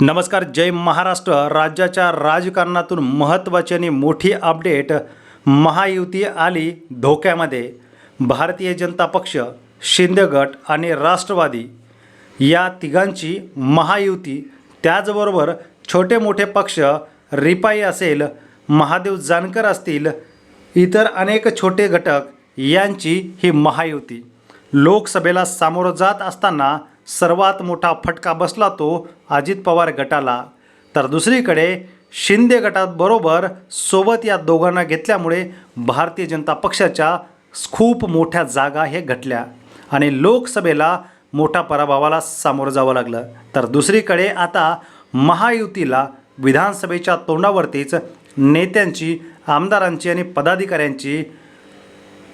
नमस्कार जय महाराष्ट्र. राज्याच्या राजकारणातून महत्त्वाची आणि मोठी अपडेट महायुती आली धोक्यामध्ये. भारतीय जनता पक्ष शिंदे गट आणि राष्ट्रवादी या तिघांची महायुती. त्याचबरोबर छोटे मोठे पक्ष रिपाई असेल महादेव जानकर असतील इतर अनेक छोटे घटक यांची ही महायुती. लोकसभेला सामोरं जात असताना सर्वात मोठा फटका बसला तो अजित पवार गटाला. तर दुसरीकडे शिंदे गटाबरोबर सोबत या दोघांना घेतल्यामुळे भारतीय जनता पक्षाच्या खूप मोठ्या जागा हे घटल्या आणि लोकसभेला मोठ्या पराभवाला सामोरं जावं लागलं. तर दुसरीकडे आता महायुतीला विधानसभेच्या तोंडावरतीच नेत्यांची आमदारांची आणि पदाधिकाऱ्यांची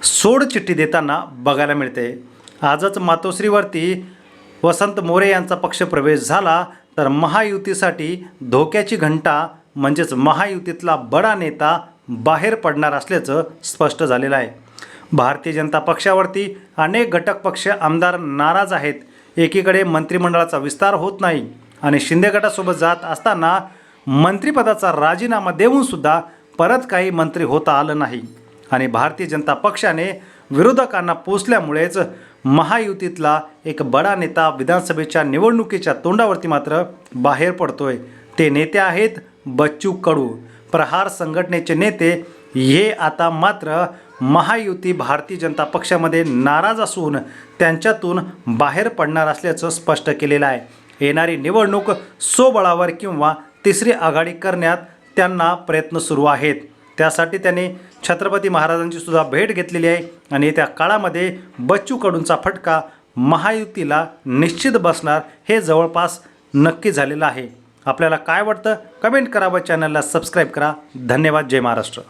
सोडचिठ्ठी देताना बघायला मिळते. आजच मातोश्रीवरती वसंत मोरे यांचा पक्षप्रवेश झाला तर महायुतीसाठी धोक्याची घंटा म्हणजेच महायुतीतला बडा नेता बाहेर पडणार असल्याचं स्पष्ट झालेलं आहे. भारतीय जनता पक्षावरती अनेक घटक पक्ष आमदार नाराज आहेत. एकीकडे मंत्रिमंडळाचा विस्तार होत नाही आणि शिंदे गटासोबत जात असताना मंत्रिपदाचा राजीनामा देऊनसुद्धा परत काही मंत्री होता आलं नाही. आणि भारतीय जनता पक्षाने विरोधकांना पोचल्यामुळेच महायुतीतला एक बडा नेता विधानसभेच्या निवडणुकीच्या तोंडावरती मात्र बाहेर पडतोय. ते नेते आहेत बच्चू कडू. प्रहार संघटनेचे नेते हे आता मात्र महायुती भारतीय जनता पक्षामध्ये नाराज असून त्यांच्यातून बाहेर पडणार असल्याचं स्पष्ट केलेलं आहे. येणारी निवडणूक सोबळावर किंवा तिसरी आघाडी करण्यात त्यांना प्रयत्न सुरू आहेत. त्यासाठी त्यांनी छत्रपती महाराजांची सुद्धा भेट घेतलेली आहे. आणि येत्या काळामध्ये बच्चू कडूंचा फटका महायुतीला निश्चित बसणार हे जवळपास नक्की झालेलं आहे. आपल्याला काय वाटतं? कमेंट करा व चॅनलला सबस्क्राईब करा. धन्यवाद. जय महाराष्ट्र.